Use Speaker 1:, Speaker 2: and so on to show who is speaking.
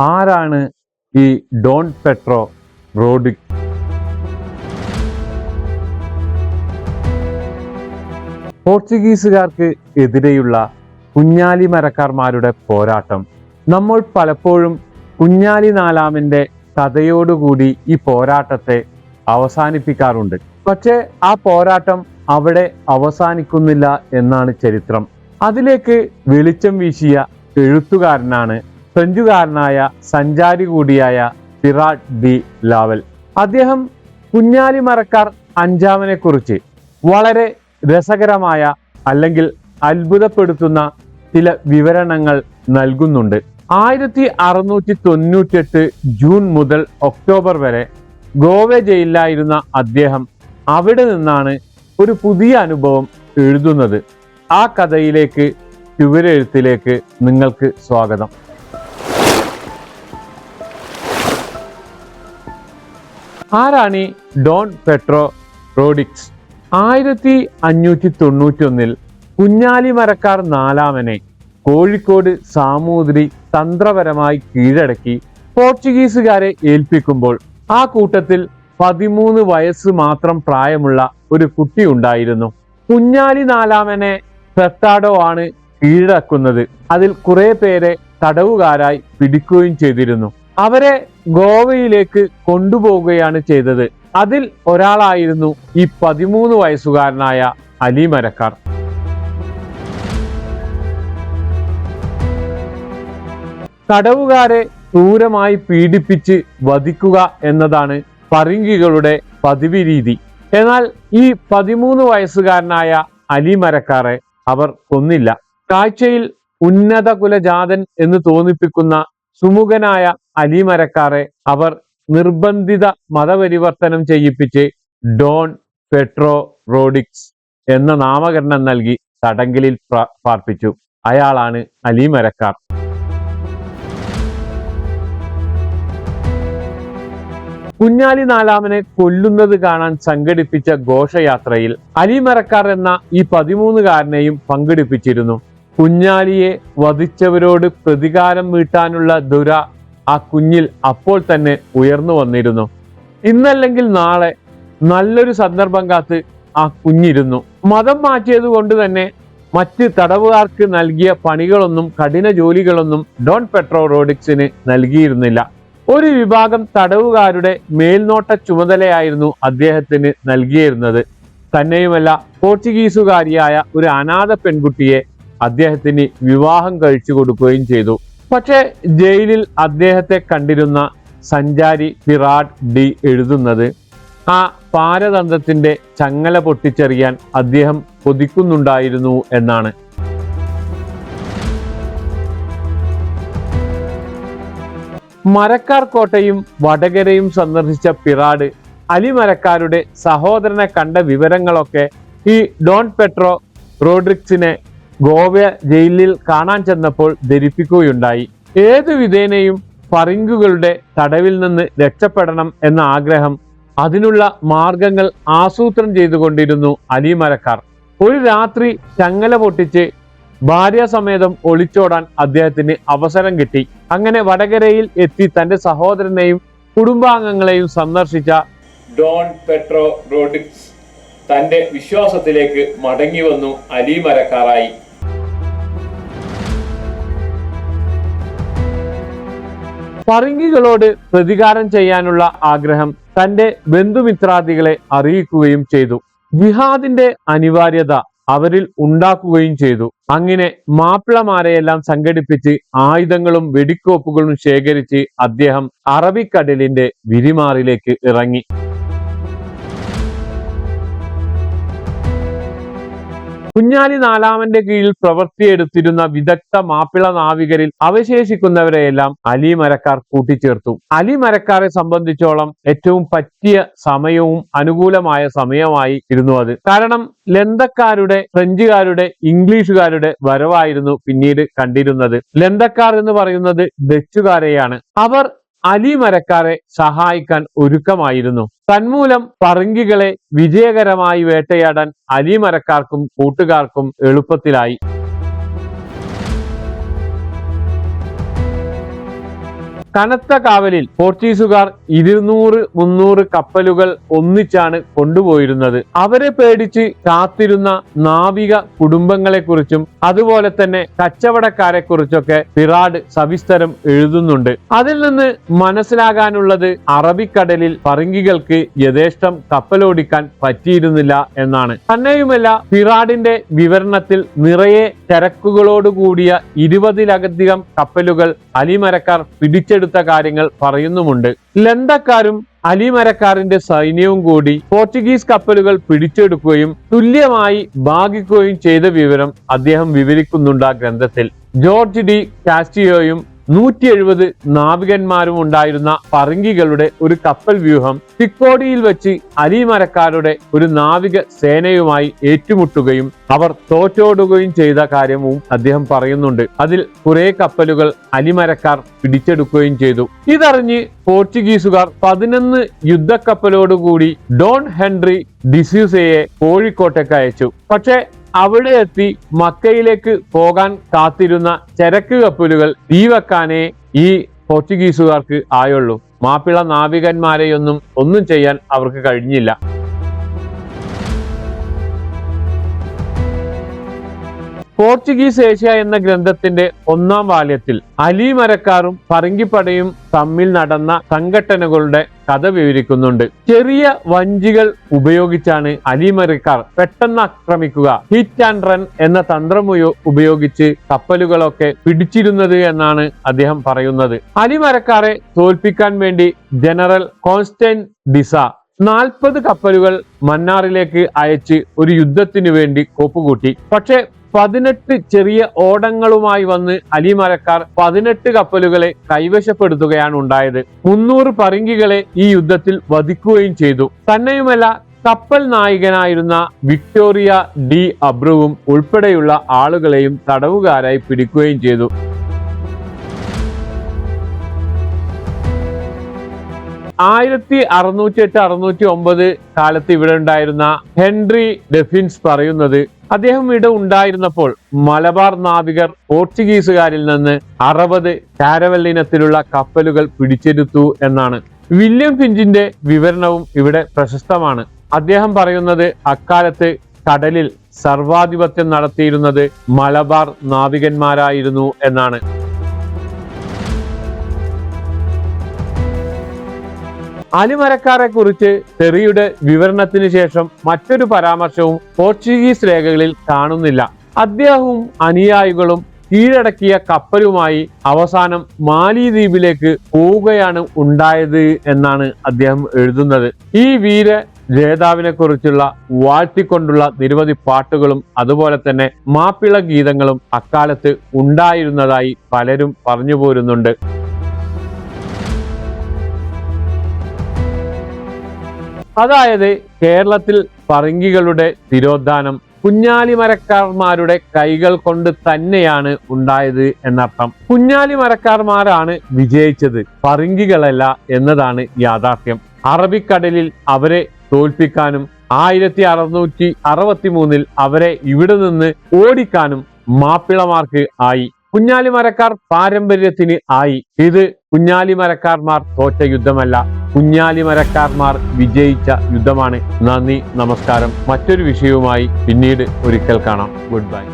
Speaker 1: ആരാണ് ഈ Don petro റോഡിക് പോർച്ചുഗീസുകാർക്ക് എതിരെയുള്ള കുഞ്ഞാലി മരക്കാർമാരുടെ പോരാട്ടം. നമ്മൾ പലപ്പോഴും കുഞ്ഞാലി നാലാമിന്റെ കഥയോടുകൂടി ഈ പോരാട്ടത്തെ അവസാനിപ്പിക്കാറുണ്ട്. പക്ഷേ ആ പോരാട്ടം അവിടെ അവസാനിക്കുന്നില്ല എന്നാണ് ചരിത്രം. അതിലേക്ക് വെളിച്ചം വീശിയ എഴുത്തുകാരനാണ് ഫ്രഞ്ചുകാരനായ സഞ്ചാരി കൂടിയായ പിറാഡ് ഡി ലാവൽ. അദ്ദേഹം കുഞ്ഞാലി മരക്കാർ അഞ്ചാമനെ കുറിച്ച് വളരെ രസകരമായ അല്ലെങ്കിൽ അത്ഭുതപ്പെടുത്തുന്ന ചില വിവരണങ്ങൾ നൽകുന്നുണ്ട്. ആയിരത്തി അറുന്നൂറ്റി തൊണ്ണൂറ്റെട്ട് ജൂൺ മുതൽ ഒക്ടോബർ വരെ ഗോവ ജയിലിലായിരുന്ന അദ്ദേഹം അവിടെ നിന്നാണ് ഒരു പുതിയ അനുഭവം എഴുതുന്നത്. ആ കഥയിലേക്ക് ചുവരെഴുത്തിലേക്ക് നിങ്ങൾക്ക് സ്വാഗതം. ആരാണ് ഈ ഡോൺ പെട്രോ റോഡിക്സ് ആയിരത്തി അഞ്ഞൂറ്റി തൊണ്ണൂറ്റി ഒന്നിൽ കുഞ്ഞാലി മരക്കാർ നാലാമനെ കോഴിക്കോട് സാമൂതിരി തന്ത്രപരമായി കീഴടക്കി പോർച്ചുഗീസുകാരെ ഏൽപ്പിക്കുമ്പോൾ ആ കൂട്ടത്തിൽ പതിമൂന്ന് വയസ്സ് മാത്രം പ്രായമുള്ള ഒരു കുട്ടി ഉണ്ടായിരുന്നു. കുഞ്ഞാലി നാലാമനെ ഫെർട്ടാഡോ ആണ് കീഴടക്കുന്നത്. അതിൽ കുറെ പേരെ തടവുകാരായി പിടിക്കുകയും ചെയ്തിരുന്നു. അവരെ ഗോവയിലേക്ക് കൊണ്ടുപോവുകയാണ് ചെയ്തത്. അതിൽ ഒരാളായിരുന്നു ഈ പതിമൂന്ന് വയസ്സുകാരനായ അലി മരക്കാർ. തടവുകാരെ ക്രൂരമായി പീഡിപ്പിച്ച് വധിക്കുക എന്നതാണ് പറങ്കികളുടെ പതിവ് രീതി. എന്നാൽ ഈ പതിമൂന്ന് വയസ്സുകാരനായ അലി മരക്കാറെ അവർ കൊന്നില്ല. കാഴ്ചയിൽ ഉന്നത കുലജാതൻ എന്ന് തോന്നിപ്പിക്കുന്ന സുമുഖനായ അലി മരക്കാറെ അവർ നിർബന്ധിത മതപരിവർത്തനം ചെയ്യിപ്പിച്ച് ഡോൺ പെട്രോ റോഡിക്സ് എന്ന നാമകരണം നൽകി തടങ്കലിൽ പാർപ്പിച്ചു. അയാളാണ് അലി മരക്കാർ കുഞ്ഞാലി നാലാമനെ കൊല്ലുന്നത് കാണാൻ സംഘടിപ്പിച്ച ഘോഷയാത്രയിൽ അലിമരക്കാർ എന്ന ഈ പതിമൂന്നുകാരനെയും പങ്കെടുപ്പിച്ചിരുന്നു. കുഞ്ഞാലിയെ വധിച്ചവരോട് പ്രതികാരം വീട്ടാനുള്ള ദുര ആ കുഞ്ഞിൽ അപ്പോൾ തന്നെ ഉയർന്നു വന്നിരുന്നു. ഇന്നല്ലെങ്കിൽ നാളെ നല്ലൊരു സന്ദർഭം കാത്ത് ആ കുഞ്ഞിരുന്നു. മതം മാറ്റിയത് കൊണ്ട് തന്നെ മറ്റ് തടവുകാർക്ക് നൽകിയ പണികളൊന്നും കഠിന ജോലികളൊന്നും ഡോൺ പെട്രോ റോഡിക്സിന് നൽകിയിരുന്നില്ല. ഒരു വിഭാഗം തടവുകാരുടെ മേൽനോട്ട ചുമതലയായിരുന്നു അദ്ദേഹത്തിന് നൽകിയിരുന്നത്. തന്നെയുമല്ല പോർച്ചുഗീസുകാരിയായ ഒരു അനാഥ പെൺകുട്ടിയെ അദ്ദേഹത്തിന് വിവാഹം കഴിച്ചു കൊടുക്കുകയും ചെയ്തു. പക്ഷേ ജയിലിൽ അദ്ദേഹത്തെ കണ്ടിരുന്ന സഞ്ചാരി പിറാഡ് ഡി എഴുതുന്നത് ആ പാരതന്ത്രത്തിന്റെ ചങ്ങല പൊട്ടിച്ചെറിയാൻ അദ്ദേഹം കൊതിക്കുന്നുണ്ടായിരുന്നു എന്നാണ്. മരക്കാർ കോട്ടയും വടകരയും സന്ദർശിച്ച പിറാഡ് അലിമരക്കാരുടെ സഹോദരനെ കണ്ട വിവരങ്ങളൊക്കെ ഈ ഡോൺ പെട്രോ റോഡ്രിക്സിനെ ഗോവ ജയിലിൽ കാണാൻ ചെന്നപ്പോൾ ധരിപ്പിക്കുകയുണ്ടായി. ഏതു വിധേനയും ഫറിങ്കുകളുടെ തടവിൽ നിന്ന് രക്ഷപ്പെടണം എന്ന ആഗ്രഹം അതിനുള്ള മാർഗങ്ങൾ ആസൂത്രണം ചെയ്തുകൊണ്ടിരുന്നു അലിമരക്കാർ ഒരു രാത്രി ചങ്ങല പൊട്ടിച്ച് ഭാര്യാസമേതം ഒളിച്ചോടാൻ അദ്ദേഹത്തിന് അവസരം കിട്ടി. അങ്ങനെ വടകരയിൽ എത്തി തന്റെ സഹോദരനെയും കുടുംബാംഗങ്ങളെയും സന്ദർശിച്ച ഡോൺ പെട്രോ റോഡിക്സ് തന്റെ വിശ്വാസത്തിലേക്ക് മടങ്ങി വന്നു അലി പറങ്കികളോട് പ്രതികാരം ചെയ്യാനുള്ള ആഗ്രഹം തന്റെ ബന്ധുമിത്രാദികളെ അറിയിക്കുകയും ചെയ്തു. ജിഹാദിന്റെ അനിവാര്യത അവരിൽ ഉണ്ടാക്കുകയും ചെയ്തു. അങ്ങനെ മാപ്പിളമാരെയെല്ലാം സംഘടിപ്പിച്ച് ആയുധങ്ങളും വെടിക്കോപ്പുകളും ശേഖരിച്ച് അദ്ദേഹം അറബിക്കടലിന്റെ വിരിമാറിലേക്ക് ഇറങ്ങി. കുഞ്ഞാലി നാലാമന്റെ കീഴിൽ പ്രവൃത്തിയെടുത്തിരുന്ന വിദഗ്ധ മാപ്പിള നാവികരിൽ അവശേഷിക്കുന്നവരെയെല്ലാം അലി മരക്കാർ കൂട്ടിച്ചേർത്തു. അലി മരക്കാരെ സംബന്ധിച്ചോളം ഏറ്റവും പറ്റിയ സമയവും അനുകൂലമായ സമയമായി ഇരുന്നു അത്. കാരണം ലന്തക്കാരുടെ ഫ്രഞ്ചുകാരുടെ ഇംഗ്ലീഷുകാരുടെ വരവായിരുന്നു പിന്നീട് കണ്ടിരുന്നത്. ലന്തക്കാർ എന്ന് പറയുന്നത് ഡച്ചുകാരെയാണ്. അവർ അലി മരക്കാരെ സഹായിക്കാൻ ഒരുക്കമായിരുന്നു. തന്മൂലം പറങ്കികളെ വിജയകരമായി വേട്ടയാടാൻ അലി മരക്കാർക്കും കൂട്ടുകാർക്കും എളുപ്പത്തിലായി. കനത്ത കാവലിൽ പോർച്ചുഗീസുകാർ ഇരുന്നൂറ് മുന്നൂറ് കപ്പലുകൾ ഒന്നിച്ചാണ് കൊണ്ടുപോയിരുന്നത്. അവരെ പേടിച്ച് കാത്തിരുന്ന നാവിക കുടുംബങ്ങളെക്കുറിച്ചും അതുപോലെ തന്നെ കച്ചവടക്കാരെ കുറിച്ചൊക്കെ പിറാഡ് സവിസ്തരം എഴുതുന്നുണ്ട്. അതിൽ നിന്ന് മനസ്സിലാകാനുള്ളത് അറബിക്കടലിൽ പറങ്കികൾക്ക് യഥേഷ്ടം കപ്പലോടിക്കാൻ പറ്റിയിരുന്നില്ല എന്നാണ്. തന്നെയുമല്ല പിറാഡിന്റെ വിവരണത്തിൽ നിറയെ ചരക്കുകളോടുകൂടിയ ഇരുപതിലധികം കപ്പലുകൾ അലിമരക്കാർ പിടിച്ചെടുത്ത. കാര്യങ്ങൾ പറയുന്നുമുണ്ട്. ലന്തക്കാരും അലിമരക്കാരന്റെ സൈന്യവും കൂടി പോർച്ചുഗീസ് കപ്പലുകൾ പിടിച്ചെടുക്കുകയും തുല്യമായി ഭാഗിക്കുകയും ചെയ്ത വിവരം അദ്ദേഹം വിവരിക്കുന്നുണ്ട് ആ ഗ്രന്ഥത്തിൽ. ജോർജ് ഡി കാസ്റ്റിയോയും നൂറ്റി എഴുപത് നാവികന്മാരും ഉണ്ടായിരുന്ന പറങ്കികളുടെ ഒരു കപ്പൽ വ്യൂഹം തിക്കോടിയിൽ വെച്ച് അലിമരക്കാരുടെ ഒരു നാവിക സേനയുമായി ഏറ്റുമുട്ടുകയും അവർ തോറ്റോടുകയും ചെയ്ത കാര്യവും അദ്ദേഹം പറയുന്നുണ്ട്. അതിൽ കുറെ കപ്പലുകൾ അലിമരക്കാർ പിടിച്ചെടുക്കുകയും ചെയ്തു. ഇതറിഞ്ഞ് പോർച്ചുഗീസുകാർ പതിനൊന്ന് യുദ്ധക്കപ്പലോടുകൂടി ഡോൺ ഹെൻറി ഡിസ്യൂസയെ കോഴിക്കോട്ടേക്ക് അയച്ചു. പക്ഷേ അവിടെ എത്തി മക്കയിലേക്ക് പോകാൻ കാത്തിരുന്ന ചരക്ക് കപ്പലുകൾ തീവെക്കാനേ ഈ പോർച്ചുഗീസുകാർക്ക് ആയുള്ളൂ. മാപ്പിള നാവികന്മാരെയൊന്നും ഒന്നും ചെയ്യാൻ അവർക്ക് കഴിഞ്ഞില്ല. പോർച്ചുഗീസ് ഏഷ്യ എന്ന ഗ്രന്ഥത്തിന്റെ ഒന്നാം വാല്യത്തിൽ അലി മരക്കാറും പറങ്കിപ്പടയും തമ്മിൽ നടന്ന സംഘടനകളുടെ കഥ വിവരിക്കുന്നുണ്ട്. ചെറിയ വഞ്ചികൾ ഉപയോഗിച്ചാണ് അലിമരക്കാർ പെട്ടെന്ന് ആക്രമിക്കുക. ഹിറ്റ് ആൻഡ് റൺ എന്ന തന്ത്രം ഉപയോഗിച്ച് കപ്പലുകളൊക്കെ പിടിച്ചിരുന്നത് എന്നാണ് അദ്ദേഹം പറയുന്നത്. അലിമരക്കാരെ തോൽപ്പിക്കാൻ വേണ്ടി ജനറൽ കോൺസ്റ്റൈൻ ഡിസ നാൽപ്പത് കപ്പലുകൾ മന്നാറിലേക്ക് അയച്ച് ഒരു യുദ്ധത്തിനു വേണ്ടി കോപ്പുകൂട്ടി. പക്ഷേ പതിനെട്ട് ചെറിയ ഓടങ്ങളുമായി വന്ന് അലിമരക്കാർ പതിനെട്ട് കപ്പലുകളെ കൈവശപ്പെടുത്തുകയാണ് ഉണ്ടായത്. മുന്നൂറ് പറങ്കികളെ ഈ യുദ്ധത്തിൽ വധിക്കുകയും ചെയ്തു. തന്നെയുമല്ല കപ്പൽ നായകനായിരുന്ന വിക്ടോറിയ ഡി അബ്രുവും ഉൾപ്പെടെയുള്ള ആളുകളെയും തടവുകാരായി പിടിക്കുകയും ചെയ്തു. ആയിരത്തി അറുന്നൂറ്റി എട്ട് അറുന്നൂറ്റി ഒമ്പത് കാലത്ത് ഇവിടെ ഉണ്ടായിരുന്ന ഹെൻറി ഡെഫിൻസ് പറയുന്നത് അദ്ദേഹം ഇവിടെ ഉണ്ടായിരുന്നപ്പോൾ മലബാർ നാവികർ പോർച്ചുഗീസുകാരിൽ നിന്ന് അറുപത് കാരവൽ ഇനത്തിലുള്ള കപ്പലുകൾ പിടിച്ചെടുത്തു എന്നാണ്. വില്യം ഫിഞ്ചിന്റെ വിവരണവും ഇവിടെ പ്രശസ്തമാണ്. അദ്ദേഹം പറയുന്നത് അക്കാലത്ത് കടലിൽ സർവാധിപത്യം നടത്തിയിരുന്നത് മലബാർ നാവികന്മാരായിരുന്നു എന്നാണ്. അലിമരക്കാരെ കുറിച്ച് തെറിയുടെ വിവരണത്തിന് ശേഷം മറ്റൊരു പരാമർശവും പോർച്ചുഗീസ് രേഖകളിൽ കാണുന്നില്ല. അദ്ദേഹവും അനുയായികളും കീഴടക്കിയ കപ്പലുമായി അവസാനം മാലി ദ്വീപിലേക്ക് പോവുകയാണ് ഉണ്ടായത് എന്നാണ് അദ്ദേഹം എഴുതുന്നത്. ഈ വീര ജേതാവിനെ കുറിച്ചുള്ള വാഴ്ത്തിക്കൊണ്ടുള്ള നിരവധി പാട്ടുകളും അതുപോലെ തന്നെ മാപ്പിള ഗീതങ്ങളും അക്കാലത്ത് ഉണ്ടായിരുന്നതായി പലരും പറഞ്ഞു പോരുന്നുണ്ട്. അതായത് കേരളത്തിൽ പറങ്കികളുടെ തിരോധാനം കുഞ്ഞാലിമരക്കാർമാരുടെ കൈകൾ കൊണ്ട് തന്നെയാണ് ഉണ്ടായത് എന്നർത്ഥം. കുഞ്ഞാലിമരക്കാർമാരാണ് വിജയിച്ചത്. പറങ്കികളല്ല എന്നതാണ് യാഥാർത്ഥ്യം. അറബിക്കടലിൽ അവരെ തോൽപ്പിക്കാനും ആയിരത്തി അറുന്നൂറ്റി അറുപത്തി മൂന്നിൽ അവരെ ഇവിടെ നിന്ന് ഓടിക്കാനും മാപ്പിളമാർക്ക് ആയി. കുഞ്ഞാലിമരക്കാർ പാരമ്പര്യത്തിന് ആയി. ഇത് കുഞ്ഞാലിമരക്കാർമാർ തോറ്റ യുദ്ധമല്ല. കുഞ്ഞാലിമരക്കാർമാർ വിജയിച്ച യുദ്ധമാണ്. നന്ദി നമസ്കാരം. മറ്റൊരു വിഷയവുമായി പിന്നീട് ഒരിക്കൽ കാണാം. Good bye